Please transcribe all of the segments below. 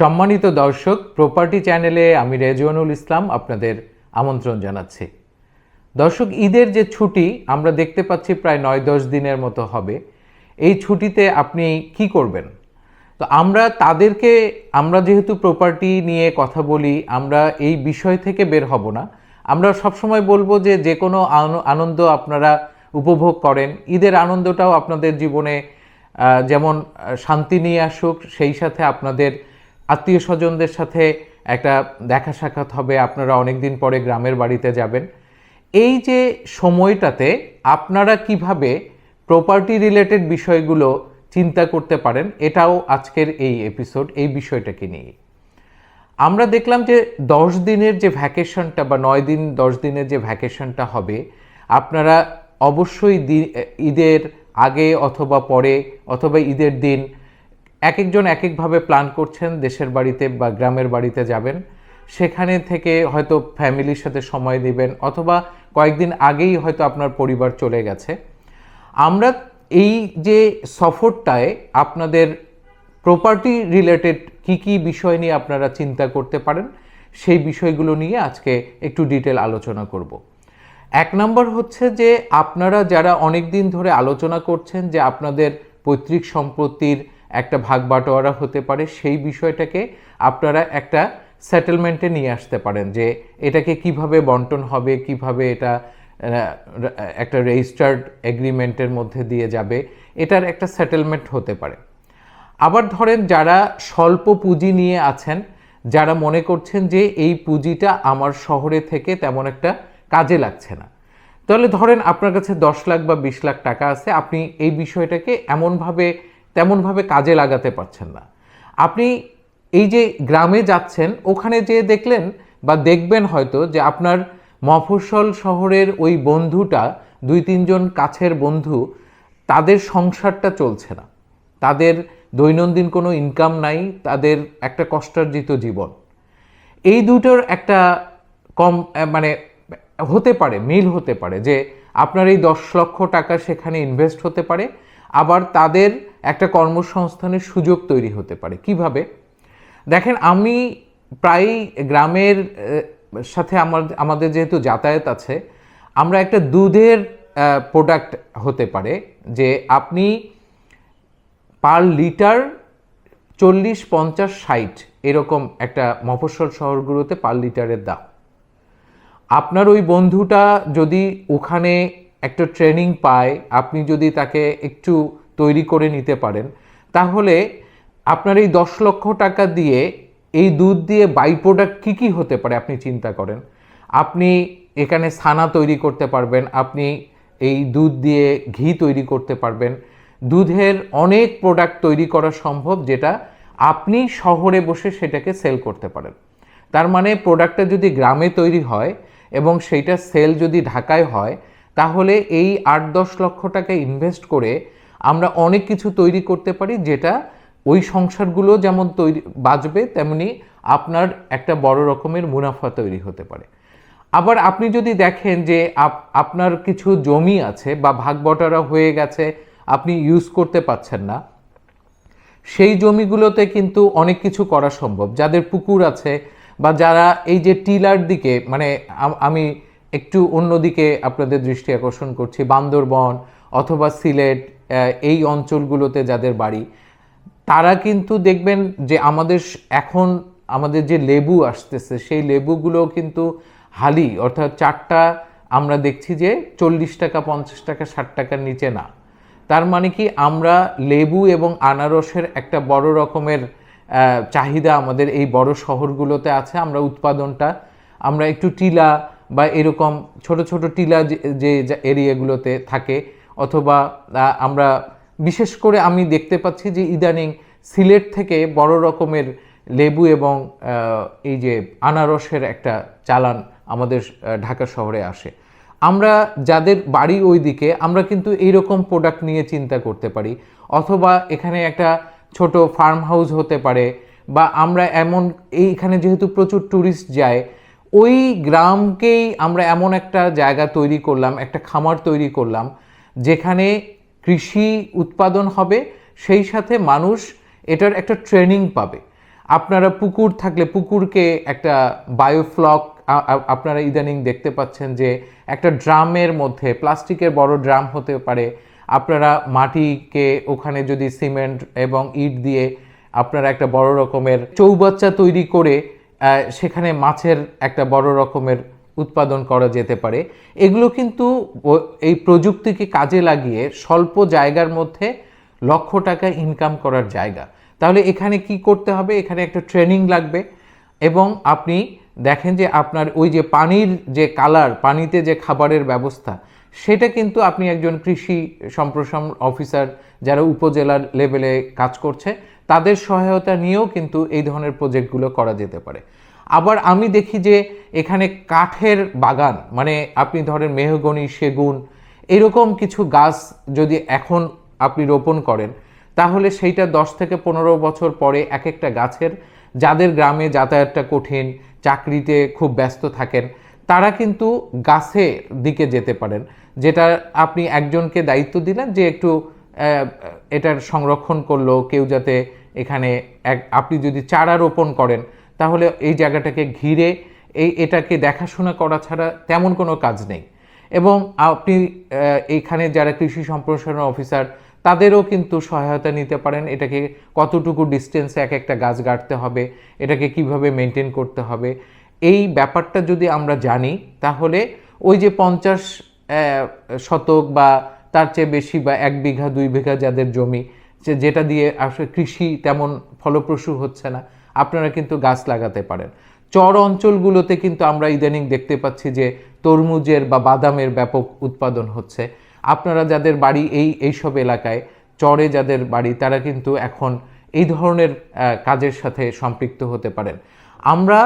সম্মানিত দর্শক প্রপার্টি চ্যানেলে আমি রেজওয়ানুল ইসলাম আপনাদের আমন্ত্রণ জানাচ্ছি। দর্শক, ঈদের যে ছুটি আমরা দেখতে পাচ্ছি প্রায় নয় দশ দিনের মতো হবে। এই ছুটিতে আপনি কি করবেন? তো আমরা তাদেরকে, আমরা যেহেতু প্রপার্টি নিয়ে কথা বলি, আমরা এই বিষয় থেকে বের হব না। আমরা সবসময় বলব যে যে কোনো আনন্দ আপনারা উপভোগ করেন। ঈদের আনন্দটাও আপনাদের জীবনে যেমন শান্তি নিয়ে আসুক, সেই সাথে আপনাদের আত্মীয় স্বজনদের সাথে একটা দেখা সাক্ষাৎ হবে, আপনারা অনেক দিন পরে গ্রামের বাড়িতে যাবেন। এই যে সময়টাতে আপনারা কীভাবে প্রপার্টি রিলেটেড বিষয়গুলো চিন্তা করতে পারেন, এটাও আজকের এই এপিসোড এই বিষয়টাকে নিয়ে আমরা দেখলাম যে দশ দিনের যে ভ্যাকেশনটা বা নয় দিন, দশ দিনের যে ভ্যাকেশনটা হবে, আপনারা অবশ্যই ঈদের আগে অথবা পরে, অথবা ঈদের দিন এক একজন এক একভাবে প্ল্যান করছেন, দেশের বাড়িতে বা গ্রামের বাড়িতে যাবেন। সেখানে থেকে হয়তো ফ্যামিলির সাথে সময় দিবেন অথবা কয়েকদিন আগেই হয়তো আপনার পরিবার চলে গেছে। আমরা এই যে সফরটায় আপনাদের প্রপার্টি রিলেটেড কি কি বিষয় নিয়ে আপনারা চিন্তা করতে পারেন, সেই বিষয়গুলো নিয়ে আজকে একটু ডিটেল আলোচনা করব। এক নম্বর হচ্ছে যে আপনারা যারা অনেক দিন ধরে আলোচনা করছেন যে আপনাদের পৈতৃক সম্পত্তির একটা ভাগ বাটোয়ারা হতে পারে, সেই বিষয়টাকে আপনারা একটা সেটেলমেন্টে নিয়ে আসতে পারেন যে এটাকে কীভাবে বন্টন হবে, কীভাবে এটা একটা রেজিস্টার্ড এগ্রিমেন্টের মধ্যে দিয়ে যাবে, এটার একটা সেটেলমেন্ট হতে পারে। আবার ধরেন যারা স্বল্প পুঁজি নিয়ে আছেন, যারা মনে করছেন যে এই পুঁজিটা আমার শহরে থেকে তেমন একটা কাজে লাগছে না। তাহলে ধরেন আপনার কাছে দশ লাখ বা বিশ লাখ টাকা আছে, আপনি এই বিষয়টাকে এমনভাবে তেমনভাবে কাজে লাগাতে পারছেন না। আপনি এই যে গ্রামে যাচ্ছেন, ওখানে যে দেখলেন বা দেখবেন হয়তো যে আপনার মফস্বল শহরের ওই বন্ধুটা, দুই তিনজন কাছের বন্ধু, তাদের সংসারটা চলছে না। তাদের দৈনন্দিন কোনো ইনকাম নাই, তাদের একটা কষ্টার্জিত জীবন। এই দুটোর একটা কম মানে হতে পারে, মিল হতে পারে যে আপনার এই দশ লক্ষ টাকা সেখানে ইনভেস্ট হতে পারে। আবার তাদের একটা কর্মসংস্থানের সুযোগ তৈরি হতে পারে। কীভাবে? দেখেন, আমি প্রায়ই গ্রামের সাথে আমার, আমাদের যেহেতু যাতায়াত আছে, আমরা একটা দুধের প্রোডাক্ট হতে পারে যে আপনি পার লিটার চল্লিশ, পঞ্চাশ, ষাট এরকম একটা মফস্বল শহরগুলোতে পার লিটারের দাম। আপনার ওই বন্ধুটা যদি ওখানে একটা ট্রেনিং পায়, আপনি যদি তাকে একটু তৈরি করে নিতে পারেন। তাহলে আপনার এই দশ লক্ষ টাকা দিয়ে এই দুধ দিয়ে বাই প্রোডাক্ট কী কী হতে পারে আপনি চিন্তা করেন। আপনি এখানে ছানা তৈরি করতে পারবেন, আপনি এই দুধ দিয়ে ঘি তৈরি করতে পারবেন। দুধের অনেক প্রোডাক্ট তৈরি করা সম্ভব যেটা আপনি শহরে বসে সেটাকে সেল করতে পারেন। তার মানে প্রোডাক্টটা যদি গ্রামে তৈরি হয় এবং সেইটা সেল যদি ঢাকায় হয়, তাহলে এই আট দশ লক্ষ টাকা ইনভেস্ট করে আমরা অনেক কিছু তৈরি করতে পারি যেটা ওই সংসারগুলো যেমন তৈরি বাঁচবে, তেমনি আপনার একটা বড় রকমের মুনাফা তৈরি হতে পারে। আবার আপনি যদি দেখেন যে আপ- আপনার কিছু জমি আছে বা ভাগ বটারা হয়ে গেছে, আপনি ইউজ করতে পারছেন না, সেই জমিগুলোতে কিন্তু অনেক কিছু করা সম্ভব। যাদের পুকুর আছে বা যারা এই যে টিলার দিকে মানে আমি একটু অন্যদিকে আপনাদের দৃষ্টি আকর্ষণ করছি, বান্দরবন অথবা সিলেট এই অঞ্চলগুলোতে যাদের বাড়ি, তারা কিন্তু দেখবেন যে আমাদের এখন আমাদের যে লেবু আসতেছে, সেই লেবুগুলো কিন্তু হালি। অর্থাৎ চারটা, আমরা দেখছি যে চল্লিশ টাকা, পঞ্চাশ টাকা, ষাট টাকার নিচে না। তার মানে কি, আমরা লেবু এবং আনারসের একটা বড় রকমের চাহিদা আমাদের এই বড় শহরগুলোতে আছে। আমরা উৎপাদনটা, আমরা একটু টিলা বা এরকম ছোট ছোট টিলা যে- এরিয়াগুলোতে থাকে অথবা আমরা বিশেষ করে আমি দেখতে পাচ্ছি যে ইদানিং সিলেট থেকে বড় রকমের লেবু এবং এই যে আনারসের একটা চালান আমাদের ঢাকা শহরে আসে। আমরা যাদের বাড়ি ওই দিকে আমরা কিন্তু এইরকম প্রোডাক্ট নিয়ে চিন্তা করতে পারি। অথবা এখানে একটা ছোট ফার্ম হাউস হতে পারে বা আমরা এমন, এইখানে যেহেতু প্রচুর ট্যুরিস্ট যায়, ওই গ্রামকেই আমরা এমন একটা জায়গা তৈরি করলাম, একটা খামার তৈরি করলাম যেখানে কৃষি উৎপাদন হবে, সেই সাথে মানুষ এটার একটা ট্রেনিং পাবে। আপনারা পুকুর থাকলে, পুকুরকে একটা বায়োফ্লক আপনারা ইদানিং দেখতে পাচ্ছেন যে একটা ড্রামের মধ্যে, প্লাস্টিকের বড় ড্রাম হতে পারে। আপনারা মাটিকে ওখানে যদি সিমেন্ট এবং ইট দিয়ে আপনারা একটা বড় রকমের চৌবাচ্চা তৈরি করে সেখানে মাছের একটা বড় রকমের উৎপাদন করা যেতে পারে। এগুলো কিন্তু এই প্রযুক্তিকে কাজে লাগিয়ে স্বল্প জায়গার মধ্যে লক্ষ টাকা ইনকাম করার জায়গা। তাহলে এখানে কি করতে হবে? এখানে একটা ট্রেনিং লাগবে এবং আপনি দেখেন যে আপনার ওই যে পানির যে কালার পানিতে যে খাবারের ব্যবস্থা, সেটা কিন্তু আপনি একজন কৃষি সম্প্রসারণ অফিসার যারা উপজেলার লেভেলে কাজ করছে, তাদের সহায়তা নিয়েও কিন্তু এই ধরনের প্রজেক্টগুলো করা যেতে পারে। আবার আমি দেখি যে এখানে কাঠের বাগান মানে আপনি ধরেন মেহগনি, সেগুন, এরকম কিছু গাছ যদি এখন আপনি রোপণ করেন, তাহলে সেইটা দশ থেকে পনেরো বছর পরে এক একটা গাছের, যাদের গ্রামে যাতায়াতটা কঠিন, চাকরিতে খুব ব্যস্ত থাকেন, তারা কিন্তু গাছের দিকে যেতে পারেন। যেটা আপনি একজনকে দায়িত্ব দিলেন যে একটু এটার সংরক্ষণ করল, কেউ যাতে এখানে এক, আপনি যদি চারা রোপণ করেন তাহলে এই জায়গাটাকে ঘিরে এই এটাকে দেখাশোনা করা ছাড়া তেমন কোনো কাজ নেই। এবং আপনি এইখানে যারা কৃষি সম্প্রসারণ অফিসার, তাদেরও কিন্তু সহায়তা নিতে পারেন। এটাকে কতটুকু ডিস্টেন্সে এক একটা গাছ গাড়তে হবে, এটাকে কীভাবে মেনটেন করতে হবে, এই ব্যাপারটা যদি আমরা জানি, তাহলে ওই যে পঞ্চাশ শতক বা তার চেয়ে বেশি বা এক বিঘা, দুই বিঘা যাদের জমি যেটা দিয়ে আসলে কৃষি তেমন ফলপ্রসূ হচ্ছে না। আপনারা কিন্তু গাছ লাগাতে পারেন। চর অঞ্চলগুলোতে কিন্তু আমরা ইদানিং দেখতে পাচ্ছি যে তরমুজের বা বাদামের ব্যাপক উৎপাদন হচ্ছে। আপনারা যাদের বাড়ি এই, এইসব এলাকায়, চরে যাদের বাড়ি, তারা কিন্তু এখন এই ধরনের কাজের সাথে সম্পৃক্ত হতে পারেন। আমরা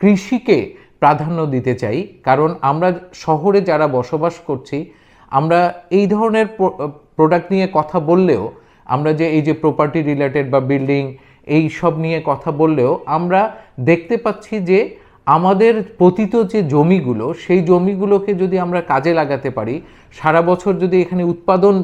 কৃষিকে প্রাধান্য দিতে চাই, কারণ আমরা শহরে যারা বসবাস করছি, আমরা এই ধরনের প্রোডাক্ট নিয়ে কথা বললেও আমরা যে এই যে প্রপার্টি রিলেটেড বা বিল্ডিং এই সব নিয়ে কথা বললেও আমরা দেখতে পাচ্ছি যে আমাদের পতিত যে জমিগুলো, সেই জমিগুলোকে যদি আমরা কাজে লাগাতে পারি, সারা বছর যদি এখানে উৎপাদন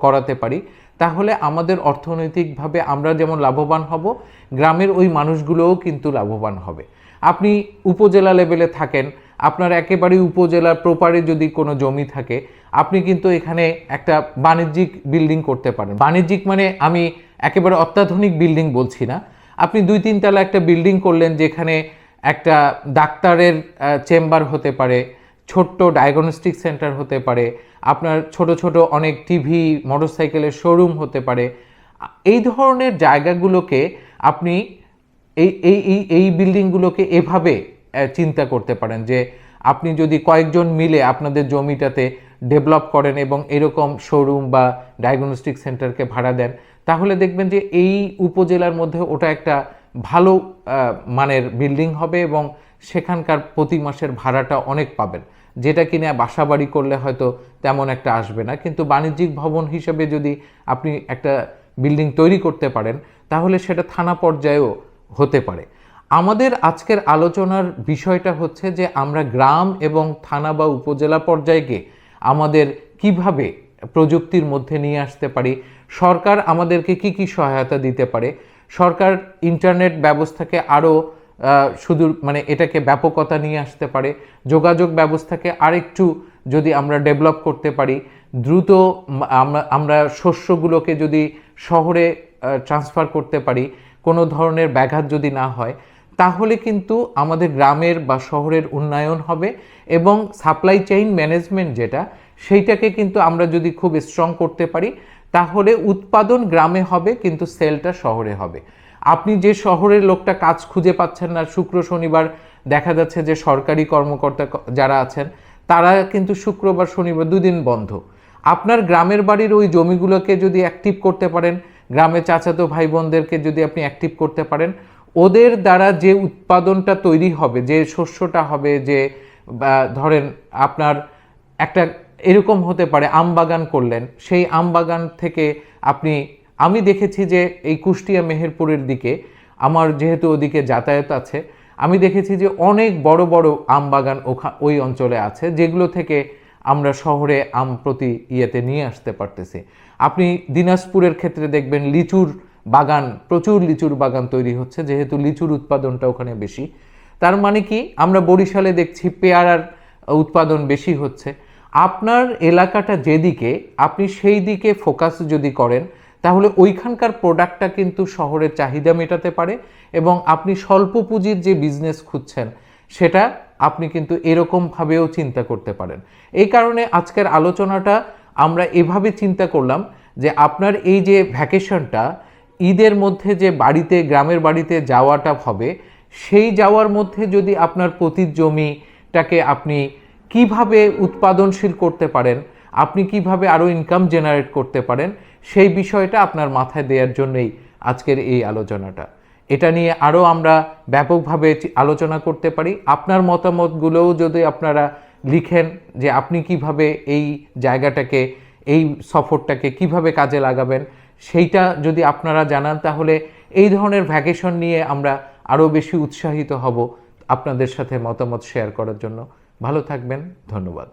করাতে পারি, তাহলে আমাদের অর্থনৈতিকভাবে আমরা যেমন লাভবান হব, গ্রামের ওই মানুষগুলোও কিন্তু লাভবান হবে। আপনি উপজেলা লেভেলে থাকেন, আপনার একেবারে উপজেলার প্রপারে যদি কোনো জমি থাকে, আপনি কিন্তু এখানে একটা বাণিজ্যিক বিল্ডিং করতে পারেন। বাণিজ্যিক মানে আমি একেবারে অত্যাধুনিক বিল্ডিং বলছি না। আপনি দুই তিন তলা একটা বিল্ডিং করলেন যেখানে একটা ডাক্তারের চেম্বার হতে পারে, ছোট্ট ডায়াগনস্টিক সেন্টার হতে পারে, আপনার ছোট ছোট অনেক টিভি মোটরসাইকেলের শোরুম হতে পারে। এই ধরনের জায়গাগুলোকে আপনি এই এই এই বিল্ডিংগুলোকে এভাবে চিন্তা করতে পারেন যে আপনি যদি কয়েকজন মিলে আপনাদের জমিটাতে ডেভেলপ করেন এবং এরকম শোরুম বা ডায়াগনস্টিক সেন্টারকে ভাড়া দেন তাহলে দেখবেন যে এই উপজেলার মধ্যে ওটা একটা ভালো মানের বিল্ডিং হবে এবং সেখানকার প্রতি মাসের ভাড়াটা অনেক পাবেন। যেটা কিনা বাসা বাড়ি করলে হয়তো তেমন একটা আসবে না। কিন্তু বাণিজ্যিক ভবন হিসেবে যদি আপনি একটা বিল্ডিং তৈরি করতে পারেন, তাহলে সেটা থানা পর্যায়েও হতে পারে। আমাদের আজকের আলোচনার বিষয়টা হচ্ছে যে আমরা গ্রাম এবং থানা বা উপজেলা পর্যায়কে আমাদের কীভাবে প্রযুক্তির মধ্যে নিয়ে আসতে পারি সরকার আমাদেরকে কি কি সহায়তা দিতে পারে? সরকার ইন্টারনেট ব্যবস্থাকে আরও শুধু মানে এটাকে ব্যাপকতা নিয়ে আসতে পারে। যোগাযোগ ব্যবস্থাকে আরেকটু যদি আমরা ডেভেলপ করতে পারি, দ্রুত আমরা আমরা শস্যগুলোকে যদি শহরে ট্রান্সফার করতে পারি, কোনো ধরনের ব্যাঘাত যদি না হয়, তাহলে কিন্তু আমাদের গ্রামের বা শহরের উন্নয়ন হবে এবং সাপ্লাই চেইন ম্যানেজমেন্ট যেটা, সেইটাকে কিন্তু আমরা যদি খুব স্ট্রং করতে পারি তাহলে উৎপাদন গ্রামে হবে, কিন্তু সেলটা শহরে হবে। আপনি যে শহরের লোকটা কাজ খুঁজে পাচ্ছেন না, শুক্র, শনিবার দেখা যাচ্ছে যে সরকারি কর্মকর্তা যারা আছেন, তারা কিন্তু শুক্রবার, শনিবার দুদিন বন্ধ। আপনার গ্রামের বাড়ির ওই জমিগুলোকে যদি অ্যাক্টিভ করতে পারেন গ্রামে চাচাতো ভাই বোনদেরকে যদি আপনি অ্যাক্টিভ করতে পারেন, ওদের দ্বারা যে উৎপাদনটা তৈরি হবে, যে শস্যটা হবে, যে ধরেন আপনার একটা এরকম হতে পারে, আম বাগান করলেন। সেই আম বাগান থেকে আপনি, আমি দেখেছি যে এই কুষ্টিয়া মেহেরপুরের দিকে, আমার যেহেতু ওদিকে যাতায়াত আছে, আমি দেখেছি যে অনেক বড় বড় আম বাগান ওখা, ওই অঞ্চলে আছে, যেগুলো থেকে আমরা শহরে আম প্রতি ইয়েতে নিয়ে আসতে পারতেছি। আপনি দিনাজপুরের ক্ষেত্রে দেখবেন লিচুর বাগান, প্রচুর লিচুর বাগান তৈরি হচ্ছে, যেহেতু লিচুর উৎপাদনটা ওখানে বেশি। তার মানে কি, আমরা বরিশালে দেখছি পেয়ারার উৎপাদন বেশি হচ্ছে। আপনার এলাকাটা যেদিকে, আপনি সেই দিকে ফোকাস যদি করেন, তাহলে ওইখানকার প্রোডাক্টটা কিন্তু শহরের চাহিদা মেটাতে পারে এবং আপনি স্বল্প পুঁজির যে বিজনেস খুঁজছেন, সেটা আপনি কিন্তু এরকমভাবেও চিন্তা করতে পারেন। এই কারণে আজকের আলোচনাটা আমরা এভাবে চিন্তা করলাম যে আপনার এই যে ভ্যাকেশনটা ঈদের মধ্যে যে বাড়িতে, গ্রামের বাড়িতে যাওয়াটা হবে, সেই যাওয়ার মধ্যে যদি আপনার পতির জমিটাকে আপনি কীভাবে উৎপাদনশীল করতে পারেন? আপনি কীভাবে আরও ইনকাম জেনারেট করতে পারেন? সেই বিষয়টা আপনার মাথায় দেওয়ার জন্যই আজকের এই আলোচনাটা। এটা নিয়ে আরও আমরা ব্যাপকভাবে আলোচনা করতে পারি। আপনার মতামতগুলোও যদি আপনারা লিখেন যে আপনি কীভাবে এই জায়গাটাকে, এই সফরটাকে কীভাবে কাজে লাগাবেন, সেইটা যদি আপনারা জানান, তাহলে এই ধরনের ভ্যাকেশন নিয়ে আমরা আরও বেশি উৎসাহিত হব আপনাদের সাথে মতামত শেয়ার করার জন্য। ভালো থাকবেন ধন্যবাদ।